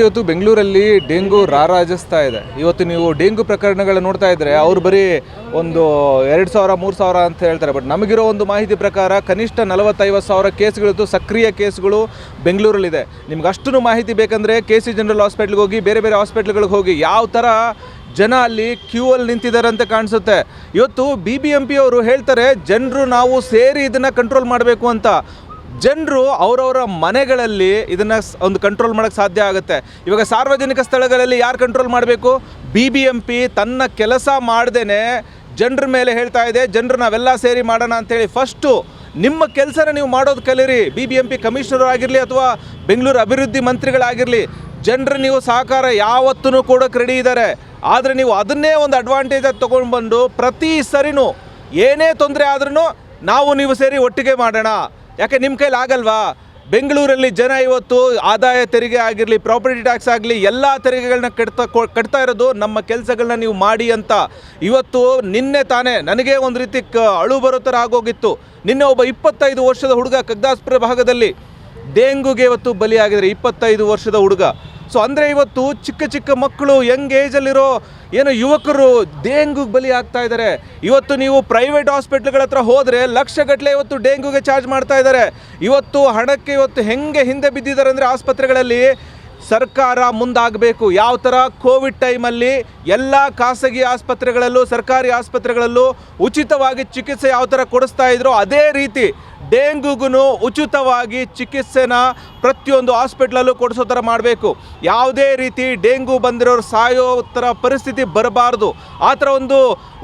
ಇವತ್ತು ಬೆಂಗಳೂರಲ್ಲಿ ಡೆಂಗು ರಾರಾಜಿಸ್ತಾ ಇದೆ. ಇವತ್ತು ನೀವು ಡೆಂಗು ಪ್ರಕರಣಗಳು ನೋಡ್ತಾ ಇದ್ರೆ ಅವ್ರು ಬರೀ ಒಂದು ಎರಡು ಸಾವಿರ, ಮೂರು ಸಾವಿರ ಅಂತ ಹೇಳ್ತಾರೆ. ಬಟ್ ನಮಗಿರೋ ಒಂದು ಮಾಹಿತಿ ಪ್ರಕಾರ ಕನಿಷ್ಠ ನಲವತ್ತೈವತ್ತು ಸಾವಿರ ಕೇಸ್ಗಳಿತ್ತು ಸಕ್ರಿಯ ಕೇಸ್ಗಳು ಬೆಂಗಳೂರಲ್ಲಿದೆ. ನಿಮ್ಗೆ ಅಷ್ಟು ಮಾಹಿತಿ ಬೇಕಂದರೆ ಕೆ ಸಿ ಜನರಲ್ ಹಾಸ್ಪಿಟ್ಲ್ಗೆ ಹೋಗಿ, ಬೇರೆ ಬೇರೆ ಹಾಸ್ಪಿಟ್ಲ್ಗಳಿಗೆ ಹೋಗಿ ಯಾವ ಥರ ಜನ ಅಲ್ಲಿ ಕ್ಯೂ ಅಲ್ಲಿ ನಿಂತಿದ್ದಾರೆ ಅಂತ ಕಾಣಿಸುತ್ತೆ. ಇವತ್ತು ಬಿ ಬಿ ಎಂ ಪಿ ಅವರು ಹೇಳ್ತಾರೆ, ಜನರು ನಾವು ಸೇರಿ ಇದನ್ನು ಕಂಟ್ರೋಲ್ ಮಾಡಬೇಕು ಅಂತ. ಜನರು ಅವರವರ ಮನೆಗಳಲ್ಲಿ ಇದನ್ನು ಒಂದು ಕಂಟ್ರೋಲ್ ಮಾಡೋಕ್ಕೆ ಸಾಧ್ಯ ಆಗುತ್ತೆ. ಇವಾಗ ಸಾರ್ವಜನಿಕ ಸ್ಥಳಗಳಲ್ಲಿ ಯಾರು ಕಂಟ್ರೋಲ್ ಮಾಡಬೇಕು? ಬಿ ಬಿ ಎಂ ಪಿ ತನ್ನ ಕೆಲಸ ಮಾಡ್ದೇ ಜನರ ಮೇಲೆ ಹೇಳ್ತಾ ಇದೆ, ಜನರು ನಾವೆಲ್ಲ ಸೇರಿ ಮಾಡೋಣ ಅಂಥೇಳಿ ಫಸ್ಟು ನಿಮ್ಮ ಕೆಲಸನ ನೀವು ಮಾಡೋದು ಕಲೀರಿ. B B M P commissioner ಆಗಿರಲಿ ಅಥವಾ ಬೆಂಗಳೂರು ಅಭಿವೃದ್ಧಿ ಮಂತ್ರಿಗಳಾಗಿರಲಿ, ಜನರು ನೀವು ಸಹಕಾರ ಯಾವತ್ತೂ ಕೂಡ ರೆಡಿ ಇದ್ದಾರೆ ಆದರೆ ನೀವು ಅದನ್ನೇ ಒಂದು ಅಡ್ವಾಂಟೇಜಾಗಿ ತೊಗೊಂಡು ಬಂದು ಪ್ರತಿ ಸರಿನೂ ಏನೇ ತೊಂದರೆ ಆದ್ರೂ ನಾವು ನೀವು ಸೇರಿ ಒಟ್ಟಿಗೆ ಮಾಡೋಣ. ಯಾಕೆ ನಿಮ್ಮ ಕೈಲಿ ಆಗಲ್ವಾ? ಬೆಂಗಳೂರಲ್ಲಿ ಜನ ಇವತ್ತು ಆದಾಯ ತೆರಿಗೆ ಆಗಿರಲಿ ಪ್ರಾಪರ್ಟಿ ಟ್ಯಾಕ್ಸ್ ಆಗಲಿ, ಎಲ್ಲ ತೆರಿಗೆಗಳನ್ನ ಕಟ್ತಾ ಕಟ್ತಾ ಇರೋದು ನಮ್ಮ ಕೆಲಸಗಳನ್ನ ನೀವು ಮಾಡಿ ಅಂತ. ಇವತ್ತು ನಿನ್ನೆ ತಾನೇ ನನಗೆ ಒಂದು ರೀತಿ ಕ ಅಳು ಬರೋ ಥರ ಆಗೋಗಿತ್ತು. ನಿನ್ನೆ ಒಬ್ಬ ಇಪ್ಪತ್ತೈದು ವರ್ಷದ ಹುಡುಗ ಕಗ್ದಾಸ್ಪುರ ಭಾಗದಲ್ಲಿ ಡೆಂಗುಗೆ ಇವತ್ತು ಬಲಿಯಾಗಿದ್ದಾರೆ, ಇಪ್ಪತ್ತೈದು ವರ್ಷದ ಹುಡುಗ. ಸೊ ಅಂದರೆ ಇವತ್ತು ಚಿಕ್ಕ ಚಿಕ್ಕ ಮಕ್ಕಳು ಯಂಗ್ ಏಜಲ್ಲಿರೋ ಏನು ಯುವಕರು ಡೆಂಗೂಗೆ ಬಲಿ ಆಗ್ತಾ ಇದ್ದಾರೆ. ಇವತ್ತು ನೀವು ಪ್ರೈವೇಟ್ ಹಾಸ್ಪಿಟ್ಲ್ಗಳ ಹತ್ರ ಹೋದರೆ ಲಕ್ಷಗಟ್ಟಲೆ ಇವತ್ತು ಡೆಂಗೂಗೆ ಚಾರ್ಜ್ ಮಾಡ್ತಾ ಇದ್ದಾರೆ. ಇವತ್ತು ಹಣಕ್ಕೆ ಇವತ್ತು ಹೆಂಗೆ ಹಿಂದೆ ಬಿದ್ದಿದ್ದಾರೆ ಅಂದರೆ ಆಸ್ಪತ್ರೆಗಳಲ್ಲಿ ಸರ್ಕಾರ ಮುಂದಾಗಬೇಕು. ಯಾವ ಥರ ಕೋವಿಡ್ ಟೈಮಲ್ಲಿ ಎಲ್ಲ ಖಾಸಗಿ ಆಸ್ಪತ್ರೆಗಳಲ್ಲೂ ಸರ್ಕಾರಿ ಆಸ್ಪತ್ರೆಗಳಲ್ಲೂ ಉಚಿತವಾಗಿ ಚಿಕಿತ್ಸೆ ಯಾವ ಥರ ಕೊಡಿಸ್ತಾ ಇದ್ರು ಅದೇ ರೀತಿ ಡೆಂಗುಗೂ ಉಚಿತವಾಗಿ ಚಿಕಿತ್ಸೆನ ಪ್ರತಿಯೊಂದು ಹಾಸ್ಪಿಟ್ಲಲ್ಲೂ ಕೊಡಿಸೋ ಥರ ಮಾಡಬೇಕು. ಯಾವುದೇ ರೀತಿ ಡೆಂಗು ಬಂದಿರೋರು ಸಾಯೋ ಥರ ಪರಿಸ್ಥಿತಿ ಬರಬಾರ್ದು. ಆ ಥರ ಒಂದು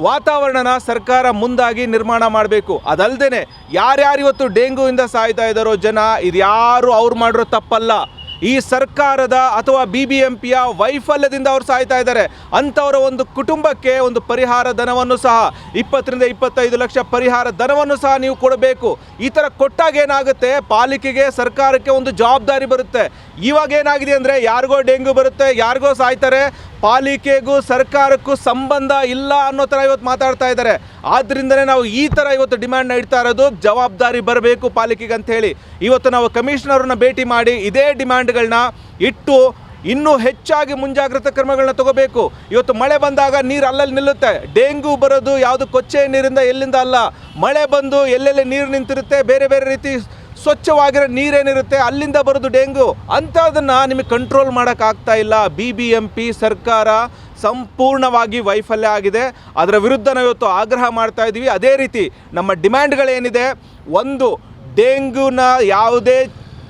ವಾತಾವರಣನ ಸರ್ಕಾರ ಮುಂದಾಗಿ ನಿರ್ಮಾಣ ಮಾಡಬೇಕು. ಅದಲ್ಲದೆ ಯಾರ್ಯಾರು ಇವತ್ತು ಡೆಂಗುವಿಂದ ಸಾಯ್ತಾ ಇದ್ದಾರೋ ಜನ ಇದು ಯಾರು ಅವ್ರು ಮಾಡಿರೋ ತಪ್ಪಲ್ಲ. ಈ ಸರ್ಕಾರದ ಅಥವಾ ಬಿ ಬಿ ಎಂ ಪಿಯ ವೈಫಲ್ಯದಿಂದ ಅವರು ಸಾಯ್ತಾ ಇದ್ದಾರೆ. ಅಂಥವರ ಒಂದು ಕುಟುಂಬಕ್ಕೆ ಒಂದು ಪರಿಹಾರ ಧನವನ್ನು ಸಹ, ಇಪ್ಪತ್ತರಿಂದ ಇಪ್ಪತ್ತೈದು ಲಕ್ಷ ಪರಿಹಾರ ಧನವನ್ನು ಸಹ ನೀವು ಕೊಡಬೇಕು. ಈ ಥರ ಕೊಟ್ಟಾಗ ಏನಾಗುತ್ತೆ? ಪಾಲಿಕೆಗೆ, ಸರ್ಕಾರಕ್ಕೆ ಒಂದು ಜವಾಬ್ದಾರಿ ಬರುತ್ತೆ. ಇವಾಗ ಏನಾಗಿದೆ ಅಂದರೆ, ಯಾರಿಗೋ ಡೆಂಗು ಬರುತ್ತೆ, ಯಾರಿಗೋ ಸಾಯ್ತಾರೆ. ಪಾಲಿಕೆಗೂ ಸರ್ಕಾರಕ್ಕೂ ಸಂಬಂಧ ಇಲ್ಲ ಅನ್ನೋ ಥರ ಇವತ್ತು ಮಾತಾಡ್ತಾ ಇದ್ದಾರೆ. ಆದ್ದರಿಂದಲೇ ನಾವು ಈ ಥರ ಇವತ್ತು ಡಿಮ್ಯಾಂಡ್ನ ಇಡ್ತಾ ಇರೋದು. ಜವಾಬ್ದಾರಿ ಬರಬೇಕು ಪಾಲಿಕೆಗೆ ಅಂತ ಹೇಳಿ. ಇವತ್ತು ನಾವು ಕಮಿಷನರನ್ನ ಭೇಟಿ ಮಾಡಿ ಇದೇ ಡಿಮ್ಯಾಂಡ್ಗಳನ್ನ ಇಟ್ಟು ಇನ್ನೂ ಹೆಚ್ಚಾಗಿ ಮುಂಜಾಗ್ರತಾ ಕ್ರಮಗಳನ್ನ ತಗೋಬೇಕು. ಇವತ್ತು ಮಳೆ ಬಂದಾಗ ನೀರು ಅಲ್ಲಲ್ಲಿ ನಿಲ್ಲುತ್ತೆ. ಡೆಂಗು ಬರೋದು ಯಾವುದು ಕೊಚ್ಚೆ ನೀರಿಂದ ಎಲ್ಲಿಂದ ಅಲ್ಲ. ಮಳೆ ಬಂದು ಎಲ್ಲೆಲ್ಲಿ ನೀರು ನಿಂತಿರುತ್ತೆ ಬೇರೆ ಬೇರೆ ರೀತಿ ಸ್ವಚ್ಛವಾಗಿರೋ ನೀರೇನಿರುತ್ತೆ? ಅಲ್ಲಿಂದ ಬರೋದು ಡೆಂಗು. ಅಂಥದನ್ನು ನಿಮಗೆ ಕಂಟ್ರೋಲ್ ಮಾಡೋಕ್ಕಾಗ್ತಾ ಇಲ್ಲ. ಬಿ ಬಿ ಎಂ ಪಿ ಸರ್ಕಾರ ಸಂಪೂರ್ಣವಾಗಿ ವೈಫಲ್ಯ ಆಗಿದೆ. ಅದರ ವಿರುದ್ಧ ನಾವು ಇವತ್ತು ಆಗ್ರಹ ಮಾಡ್ತಾ ಇದ್ದೀವಿ. ಅದೇ ರೀತಿ ನಮ್ಮ ಡಿಮ್ಯಾಂಡ್ಗಳೇನಿದೆ ಒಂದು, ಡೆಂಗೂನ ಯಾವುದೇ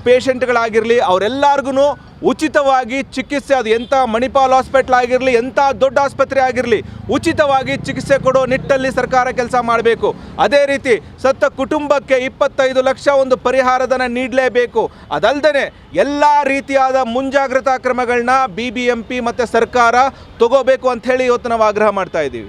ಪೇಷಂಟ್ಗಳಾಗಿರಲಿ ಅವರೆಲ್ಲರಿಗೂ ಉಚಿತವಾಗಿ ಚಿಕಿತ್ಸೆ, ಅದು ಎಂಥ ಮಣಿಪಾಲ್ ಹಾಸ್ಪಿಟ್ಲ್ ಆಗಿರಲಿ ಎಂಥ ದೊಡ್ಡ ಆಸ್ಪತ್ರೆ ಆಗಿರಲಿ, ಉಚಿತವಾಗಿ ಚಿಕಿತ್ಸೆ ಕೊಡೋ ನಿಟ್ಟಲ್ಲಿ ಸರ್ಕಾರ ಕೆಲಸ ಮಾಡಬೇಕು. ಅದೇ ರೀತಿ ಸತ್ತ ಕುಟುಂಬಕ್ಕೆ ಇಪ್ಪತ್ತೈದು ಲಕ್ಷ ಒಂದು ಪರಿಹಾರಧನ ನೀಡಲೇಬೇಕು. ಅದಲ್ಲದೆ ಎಲ್ಲ ರೀತಿಯಾದ ಮುಂಜಾಗ್ರತಾ ಕ್ರಮಗಳನ್ನ ಬಿ ಬಿ ಎಂ ಮತ್ತು ಸರ್ಕಾರ ತಗೋಬೇಕು ಅಂಥೇಳಿ ಇವತ್ತು ನಾವು ಆಗ್ರಹ ಮಾಡ್ತಾ ಇದ್ದೀವಿ.